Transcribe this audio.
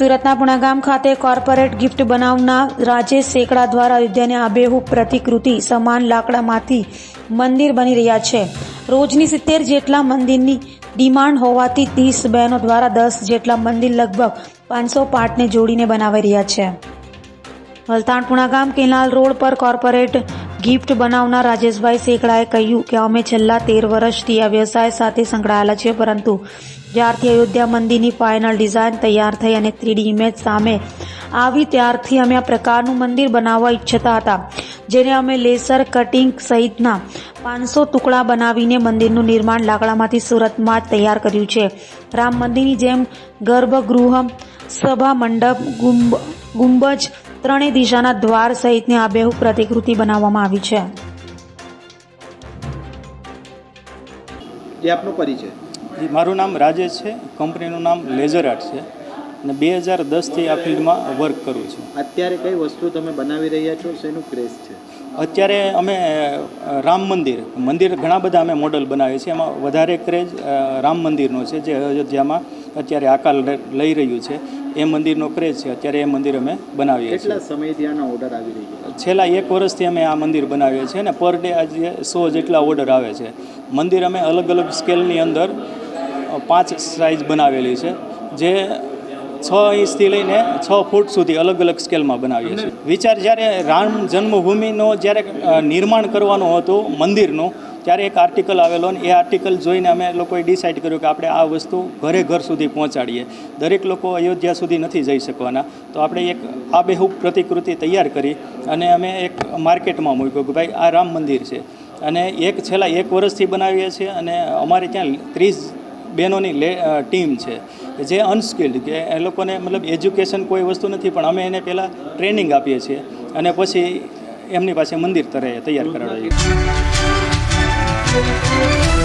સુરતના પુણાગામ ખાતે corporate gift બનાવનાર રાજેશ સેકડા દ્વારા અયોધ્યાની આબેહૂબ પ્રતિકૃતિ સમાન લાકડામાંથી મંદિર બની રહ્યા છે. રોજની સિત્તેર જેટલા મંદિરની ડિમાન્ડ હોવાથી ત્રીસ બહેનો દ્વારા દસ જેટલા મંદિર લગભગ પાંચસો પાર્ટને જોડીને બનાવી રહ્યા છે. વલતાણ પુણાગામ કેનાલ રોડ પર કોર્પોરેટ ગિફ્ટ બનાવનાર રાજેશભાઈ સેકડાએ કહ્યું કે અમે છેલ્લા તેર વર્ષથી આ વ્યવસાય સાથે સંકળાયેલા છીએ, પરંતુ જ્યારથી અયોધ્યા મંદિરની ફાઇનલ ડિઝાઇન તૈયાર થઈ અને થ્રીડી ઇમેજ સામે આવી, ત્યારથી અમે આ પ્રકારનું મંદિર બનાવવા ઈચ્છતા હતા, જેને અમે લેસર કટિંગ સહિતના પાંચસો ટુકડા બનાવીને મંદિરનું નિર્માણ લાકડામાંથી સુરતમાં જ તૈયાર કર્યું છે. રામ મંદિરની જેમ ગર્ભગૃહ, સભા મંડપ, ગુંબ, ગુંબજ ત્રણેય દિશાના દ્વાર સહિતની આબેહૂબ પ્રતિકૃતિ બનાવવામાં આવી છે. જે આપનો પરિચય. જી મારું નામ રાજેશ છે. કંપનીનું નામ લેઝર આર્ટ છે. અને બે હજાર દસથી આ ફિલ્ડમાં વર્ક કરું છું. અત્યારે કઈ વસ્તુ તમે બનાવી રહ્યા છો? શેનું ક્રેઝ છે? અત્યારે અમે રામ મંદિર મંદિર ઘણા બધા અમે મોડલ બનાવીએ છીએ. એમાં વધારે ક્રેઝ રામ મંદિરનો છે જે અયોધ્યામાં અત્યારે આકાલ લઈ રહ્યું છે. એ મંદિરનો ક્રેઝ છે. અત્યારે એ મંદિર અમે બનાવીએ છીએ. કેટલા સમયથી આના ઓર્ડર આવી રહ્યા છેલ્લા એક વર્ષથી અમે આ મંદિર બનાવીએ છીએ અને પર ડે આજે સો જેટલા ઓર્ડર આવે છે. મંદિર અમે અલગ અલગ સ્કેલની અંદર પાંચ સાઇઝ બનાવેલી છે. જે છ ઇંચથી લઈને છ ફૂટ સુધી અલગ અલગ સ્કેલમાં બનાવીએ છીએ. વિચાર જ્યારે રામ જન્મભૂમિનો જ્યારે નિર્માણ કરવાનું હતું મંદિરનું ત્યારે એક આર્ટિકલ આવેલો ને એ આર્ટિકલ જોઈને અમે લોકોએ ડિસાઇડ કર્યું કે આપણે આ વસ્તુ ઘરે ઘર સુધી પહોંચાડીએ. દરેક લોકો અયોધ્યા સુધી નથી જઈ શકવાના. તો આપણે એક આબેહૂબ પ્રતિકૃતિ તૈયાર કરી અને અમે એક માર્કેટમાં મૂક્યું કે ભાઈ આ રામ મંદિર છે. અને એક છેલ્લા એક વર્ષથી બનાવીએ છીએ અને અમારે ત્યાં ત્રીસ બહેનોની લે ટીમ છે. જે અનસ્કિલ્ડ, કે એ લોકોને મતલબ એજ્યુકેશન કોઈ વસ્તુ નથી, પણ અમે એને પહેલાં ટ્રેનિંગ આપીએ છીએ અને પછી એમની પાસે મંદિર તરે, તૈયાર કરાવીએ. Música